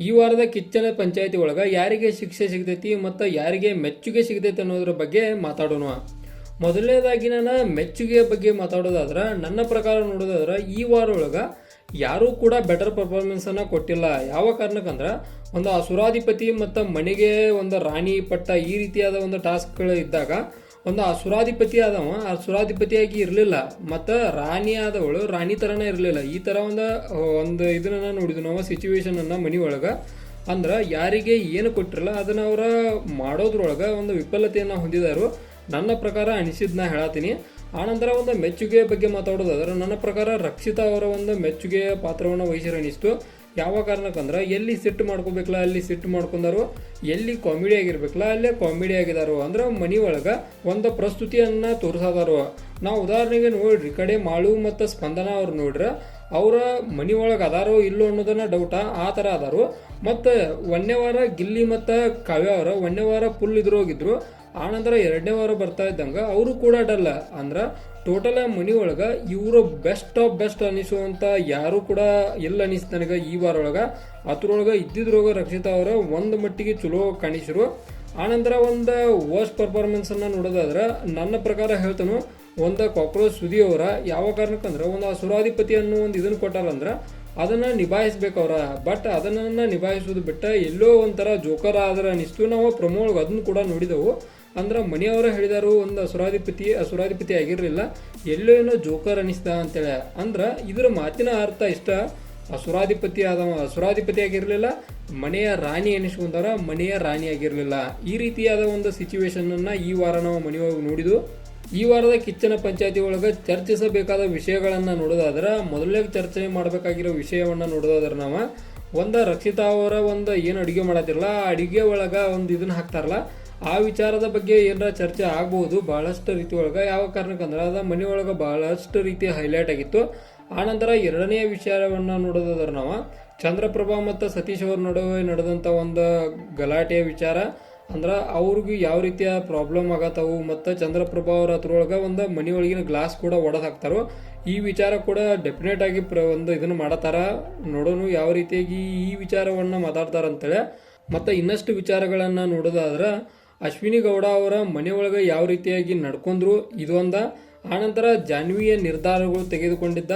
ಈ ವಾರದ ಕಿಚ್ಚನ ಪಂಚಾಯತಿ ಒಳಗ ಯಾರಿಗೆ ಶಿಕ್ಷೆ ಸಿಗ್ತೈತಿ ಮತ್ತು ಯಾರಿಗೆ ಮೆಚ್ಚುಗೆ ಸಿಗ್ತೈತಿ ಅನ್ನೋದ್ರ ಬಗ್ಗೆ ಮಾತಾಡೋಣ. ಮೊದಲನೇದಾಗಿ ನಾನು ಮೆಚ್ಚುಗೆಯ ಬಗ್ಗೆ ಮಾತಾಡೋದಾದ್ರೆ, ನನ್ನ ಪ್ರಕಾರ ನೋಡೋದಾದ್ರೆ ಈ ವಾರ ಒಳಗ ಯಾರೂ ಕೂಡ ಬೆಟರ್ ಪರ್ಫಾರ್ಮೆನ್ಸನ್ನು ಕೊಟ್ಟಿಲ್ಲ. ಯಾವ ಕಾರಣಕ್ಕಂದ್ರೆ ಒಂದು ಅಸುರಾಧಿಪತಿ ಮತ್ತು ಮನೆಗೆ ಒಂದು ರಾಣಿ ಪಟ್ಟ ಈ ರೀತಿಯಾದ ಒಂದು ಟಾಸ್ಕ್ಗಳು ಇದ್ದಾಗ ಒಂದು ಅಸುರಾಧಿಪತಿ ಆದವ ಅಸುರಾಧಿಪತಿಯಾಗಿ ಇರಲಿಲ್ಲ. ಮತ್ತು ರಾಣಿ ಆದವಳು, ರಾಣಿ ಥರನೇ ಇರಲಿಲ್ಲ. ಈ ಥರ ಒಂದು ಒಂದು ಇದನ್ನ ನೋಡಿದ್ವಿ ನಾವು ಸಿಚುವೇಶನನ್ನು ಮನೆ ಒಳಗೆ. ಅಂದ್ರೆ ಯಾರಿಗೆ ಏನು ಕೊಟ್ಟಿರಲ್ಲ ಅದನ್ನು ಅವರ ಮಾಡೋದ್ರೊಳಗೆ ಒಂದು ವಿಫಲತೆಯನ್ನು ಹೊಂದಿದಾರು. ನನ್ನ ಪ್ರಕಾರ ಅನಿಸಿದ್ ನಾ ಹೇಳತ್ತೀನಿ ಆನಂತರ ಒಂದು ಮೆಚ್ಚುಗೆಯ ಬಗ್ಗೆ ಮಾತಾಡೋದಾದ್ರೆ, ನನ್ನ ಪ್ರಕಾರ ರಕ್ಷಿತಾ ಅವರ ಒಂದು ಮೆಚ್ಚುಗೆಯ ಪಾತ್ರವನ್ನು ವಹಿಸಿರ ಅನಿಸ್ತು. ಯಾವ ಕಾರಣಕ್ಕಂದ್ರೆ ಎಲ್ಲಿ ಸಿಟ್ಟು ಮಾಡ್ಕೋಬೇಕಲ್ಲ, ಅಲ್ಲಿ ಸಿಟ್ಟು ಮಾಡ್ಕೊಂಡಾರು, ಎಲ್ಲಿ ಕಾಮಿಡಿ ಆಗಿರ್ಬೇಕಲ್ಲ, ಅಲ್ಲೇ ಕಾಮಿಡಿ ಆಗಿದಾರು ಅಂದ್ರೆ ಮನಿ ಒಳಗೆ ಒಂದು ಪ್ರಸ್ತುತಿಯನ್ನ ತೋರಿಸದಾರು. ನಾವು ಉದಾಹರಣೆಗೆ ನೋಡ್ರಿ ಕಡೆ ಮಾಳು ಮತ್ತು ಸ್ಪಂದನ ಅವ್ರು ನೋಡ್ರೆ, ಅವರ ಮನಿ ಒಳಗೆ ಅದಾರೋ ಇಲ್ಲೋ ಅನ್ನೋದನ್ನ ಡೌಟ ಆ ಥರ ಅದಾರು. ಮತ್ತು ಒಂದನೇ ವಾರ ಗಿಲ್ಲಿ ಮತ್ತು ಕಾವ್ಯ ಅವರ ಒಂದನೇ ವಾರ ಫುಲ್ ಇದ್ರು ಹೋಗಿದ್ರು ಆನಂತರ ಎರಡನೇ ವಾರ ಬರ್ತಾ ಇದ್ದಂಗೆ ಅವರು ಕೂಡ ಡಲ್ಲ ಅಂದ್ರೆ ಟೋಟಲ್ ಮನಿ ಒಳಗೆ ಇವರು ಬೆಸ್ಟ್ ಆಫ್ ಬೆಸ್ಟ್ ಅನಿಸುವಂಥ ಯಾರು ಕೂಡ ಇಲ್ಲ ಅನಿಸ್ತು ನನಗೆ ಈ ವಾರ ಒಳಗೆ ಅದ್ರೊಳಗೆ ಇದ್ದಿದ್ರೊಳಗೆ ರಕ್ಷಿತಾ ಅವರ ಒಂದು ಮಟ್ಟಿಗೆ ಚಲೋ ಕಾಣಿಸಿರು. ಆನಂತರ ಒಂದು ವರ್ಸ್ಟ್ ಪರ್ಫಾರ್ಮೆನ್ಸನ್ನು ನೋಡೋದಾದ್ರೆ ನನ್ನ ಪ್ರಕಾರ ಹೇಳ್ತಾನು, ಒಂದು ಕಾಕ್ರೋಚ್ ಸುದಿ ಅವರ, ಯಾವ ಕಾರಣಕ್ಕಂದ್ರೆ ಒಂದು ಅಸುರಾಧಿಪತಿ ಅನ್ನೋ ಒಂದು ಇದನ್ನು ಕೊಟ್ಟಾರಂದ್ರೆ ಅದನ್ನ ಅವರ. ಬಟ್ ಅದನ್ನ ನಿಭಾಯಿಸೋದು ಬಿಟ್ಟ ಎಲ್ಲೋ ಒಂಥರ ಜೋಕರ್ ಆದ್ರೆ ಅನಿಸ್ತು. ನಾವು ಪ್ರಮೋ ಒಳಗೆ ಅದನ್ನು ಕೂಡ ನೋಡಿದೆವು. ಅಂದ್ರೆ ಮನೆಯವರ ಹೇಳಿದಾರು ಒಂದು ಅಸುರಾಧಿಪತಿ ಅಸುರಾಧಿಪತಿ ಆಗಿರಲಿಲ್ಲ. ಎಲ್ಲೋ ಏನೋ ಜೋಕರ್ ಅನಿಸ್ತ ಅಂತೇಳಿ. ಅಂದ್ರೆ ಇದರ ಮಾತಿನ ಅರ್ಥ ಇಷ್ಟ. ಅಸುರಾಧಿಪತಿ ಆದ ಅಸುರಾಧಿಪತಿ ಆಗಿರಲಿಲ್ಲ. ಮನೆಯ ರಾಣಿ ಎನಿಸ್ಕೊಂಡಾರ ಮನೆಯ ರಾಣಿ ಆಗಿರಲಿಲ್ಲ. ಈ ರೀತಿಯಾದ ಒಂದು ಸಿಚುವೇಶನನ್ನು ಈ ವಾರ ನಾವು ಮನೆಯೊಳಗೆ ನೋಡಿದ್ವು. ಈ ವಾರದ ಕಿಚ್ಚನ ಪಂಚಾಯತಿ ಒಳಗೆ ಚರ್ಚಿಸಬೇಕಾದ ವಿಷಯಗಳನ್ನು ನೋಡೋದಾದ್ರೆ ಮೊದಲನೇ ಚರ್ಚೆ ಮಾಡಬೇಕಾಗಿರೋ ವಿಷಯವನ್ನು ನೋಡೋದಾದ್ರೆ ನಾವು. ಒಂದು ರಕ್ಷಿತಾ ಅವರ ಒಂದು ಏನು ಅಡುಗೆ ಮಾಡತ್ತಿರಲ್ಲ ಆ ಅಡುಗೆ ಒಳಗೆ ಒಂದು ಇದನ್ನ ಹಾಕ್ತಾರಲ್ಲ ಆ ವಿಚಾರದ ಬಗ್ಗೆ ಏನಾರ ಚರ್ಚೆ ಆಗ್ಬೋದು, ಬಹಳಷ್ಟು ರೀತಿ ಒಳಗೆ ಯಾವ ಕಾರಣಕ್ಕಂದ್ರೆ ಅದು ಮನೆ ಒಳಗೆ ಬಹಳಷ್ಟು ರೀತಿ ಹೈಲೈಟ್ ಆಗಿತ್ತು. ಆನಂತರ ಎರಡನೇ ವಿಚಾರವನ್ನು ನೋಡೋದಾದ್ರೆ ನಾವು, ಚಂದ್ರಪ್ರಭಾ ಮತ್ತು ಸತೀಶ್ ಅವ್ರ ನಡುವೆ ನಡೆದಂಥ ಒಂದು ಗಲಾಟೆಯ ವಿಚಾರ. ಅಂದ್ರೆ ಅವ್ರಿಗೆ ಯಾವ ರೀತಿಯ ಪ್ರಾಬ್ಲಮ್ ಆಗತ್ತವು, ಮತ್ತು ಚಂದ್ರಪ್ರಭಾ ಅವ್ರ ಹತ್ರೊಳಗೆ ಒಂದು ಮನೆಯೊಳಗಿನ ಗ್ಲಾಸ್ ಕೂಡ ಒಡೆದು ಹಾಕ್ತಾರೋ, ಈ ವಿಚಾರ ಕೂಡ ಡೆಫಿನೆಟ್ ಆಗಿ ಪ್ರ, ಒಂದು ಇದನ್ನು ಮಾಡತ್ತಾರ ನೋಡೋನು ಯಾವ ರೀತಿಯಾಗಿ ಈ ವಿಚಾರವನ್ನು ಮಾತಾಡ್ತಾರಂತೇಳಿ. ಮತ್ತು ಇನ್ನಷ್ಟು ವಿಚಾರಗಳನ್ನು ನೋಡೋದಾದ್ರೆ ಅಶ್ವಿನಿ ಗೌಡ ಅವರ ಮನೆ ಮನೆಯೊಳಗೆ ಯಾವ ರೀತಿಯಾಗಿ ನಡ್ಕೊಂಡ್ರು ಇದೊಂದ ಆನಂತರ ಜಾನ್ವಿಯ ನಿರ್ಧಾರಗಳು ತೆಗೆದುಕೊಂಡಿದ್ದ.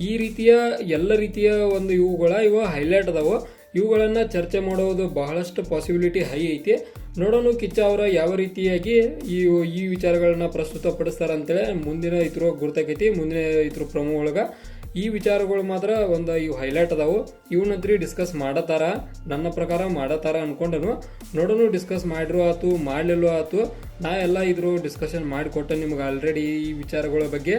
ಈ ರೀತಿಯ ಎಲ್ಲ ರೀತಿಯ ಒಂದು ಇವುಗಳ ಇವು ಹೈಲೈಟ್ ಅದಾವ. ಇವುಗಳನ್ನು ಚರ್ಚೆ ಮಾಡೋದು ಬಹಳಷ್ಟು ಪಾಸಿಬಿಲಿಟಿ ಹೈ ಐತಿ. ನೋಡೋಣ ಕಿಚ್ಚ ಅವರ ಯಾವ ರೀತಿಯಾಗಿ ಈ ಈ ವಿಚಾರಗಳನ್ನ ಪ್ರಸ್ತುತಪಡಿಸ್ತಾರ ಅಂತೇಳಿ ಮುಂದಿನ ಇತರ ಗುರ್ತಾಕೈತಿ, ಮುಂದಿನ ಇತರ ಪ್ರಮೋ ಒಳಗೆ. ಈ ವಿಚಾರಗಳು ಮಾತ್ರ ಒಂದು ಇವು ಹೈಲೈಟ್ ಅದಾವು. ಇವನಂತ್ರಿ ಡಿಸ್ಕಸ್ ಮಾಡತಾರ, ನನ್ನ ಪ್ರಕಾರ ಮಾಡತ್ತಾರ ಅನ್ಕೊಂಡನು. ನೋಡೋನು ಡಿಸ್ಕಸ್ ಮಾಡಿರೋ ಆತು, ಮಾಡಲಿಲ್ಲೋ ಆತು. ನಾ ಎಲ್ಲ ಇದ್ರು ಡಿಸ್ಕಷನ್ ಮಾಡಿಕೊಟ್ಟೆ ನಿಮ್ಗೆ ಆಲ್ರೆಡಿ ಈ ವಿಚಾರಗಳ ಬಗ್ಗೆ.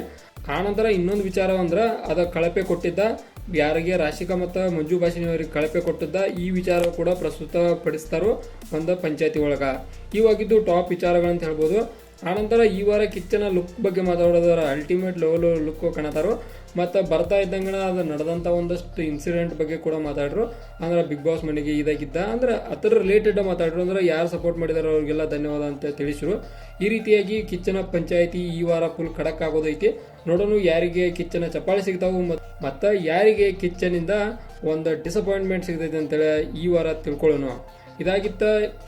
ಆನಂತರ ಇನ್ನೊಂದು ವಿಚಾರ ಅಂದ್ರೆ, ಅದ ಕಳಪೆ ಕೊಟ್ಟಿದ್ದ, ಯಾರಿಗೆ ರಾಶಿಕಾ ಮತ್ತು ಮಂಜು ಭಾಷಿನಿಯವರಿಗೆ ಕಳಪೆ ಕೊಟ್ಟಿದ್ದ, ಈ ವಿಚಾರ ಕೂಡ ಪ್ರಸ್ತುತ ಪಡಿಸ್ತಾರೋ ಒಂದು ಪಂಚಾಯತಿ ಒಳಗ. ಇವಾಗಿದ್ದು ಟಾಪ್ ವಿಚಾರಗಳಂತ ಹೇಳ್ಬೋದು. ಆನಂತರ ಈ ವಾರ ಕಿಚ್ಚನ ಲುಕ್ ಬಗ್ಗೆ ಮಾತಾಡೋದಾರ ಅಲ್ಟಿಮೇಟ್ ಲೆವೆಲ್ ಲುಕ್ ಕಾಣತಾರೋ, ಮತ್ತು ಬರ್ತಾ ಇದ್ದಂಗೆ ಅದು ನಡೆದಂಥ ಒಂದಷ್ಟು ಇನ್ಸಿಡೆಂಟ್ ಬಗ್ಗೆ ಕೂಡ ಮಾತಾಡ್ರು. ಅಂದ್ರೆ ಬಿಗ್ ಬಾಸ್ ಮನೆಗೆ ಇದಾಗಿದ್ದ, ಅಂದ್ರೆ ಅದರ ರಿಲೇಟೆಡ್ ಮಾತಾಡ್ರು, ಅಂದ್ರೆ ಯಾರು ಸಪೋರ್ಟ್ ಮಾಡಿದಾರೋ ಅವ್ರಿಗೆಲ್ಲ ಧನ್ಯವಾದ ಅಂತ ತಿಳಿಸಿದ್ರು ಈ ರೀತಿಯಾಗಿ ಕಿಚ್ಚನ ಪಂಚಾಯಿತಿ ಈ ವಾರ ಫುಲ್ ಖಡಕ್ ಆಗೋದೈತಿ. ನೋಡೋಣ ಯಾರಿಗೆ ಕಿಚ್ಚನ ಚಪ್ಪಾಳೆ ಸಿಗ್ತಾವು ಮತ್ತು ಯಾರಿಗೆ ಕಿಚ್ಚನಿಂದ ಒಂದು ಡಿಸಪಾಯಿಂಟ್ಮೆಂಟ್ ಸಿಗ್ತೈತಿ ಅಂತೇಳಿ ಈ ವಾರ ತಿಳ್ಕೊಳ್ಳೋಣ. ಇದಾಗಿತ್ತ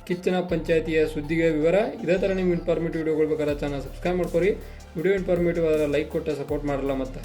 ಕಿಚ್ಚನ ಪಂಚಾಯತಿಯ ಸುದ್ದಿಗೆ ವಿವರ. ಇದೇ ಥರ ನಿಮ್ಗೆ ಇನ್ಫಾರ್ಮೇಟಿವ್ ವಿಡಿಯೋಗಳು ಬೇಕಾದ್ರೆ ಚಾನಲ್ ಸಬ್ಸ್ಕ್ರೈಬ್ ಮಾಡ್ಕೊರಿ. ವಿಡಿಯೋ ಇನ್ಫಾರ್ಮೇಟಿವ್ ಆದರೆ ಲೈಕ್ ಕೊಟ್ಟು ಸಪೋರ್ಟ್ ಮಾಡಲ್ಲ ಮತ್ತೆ.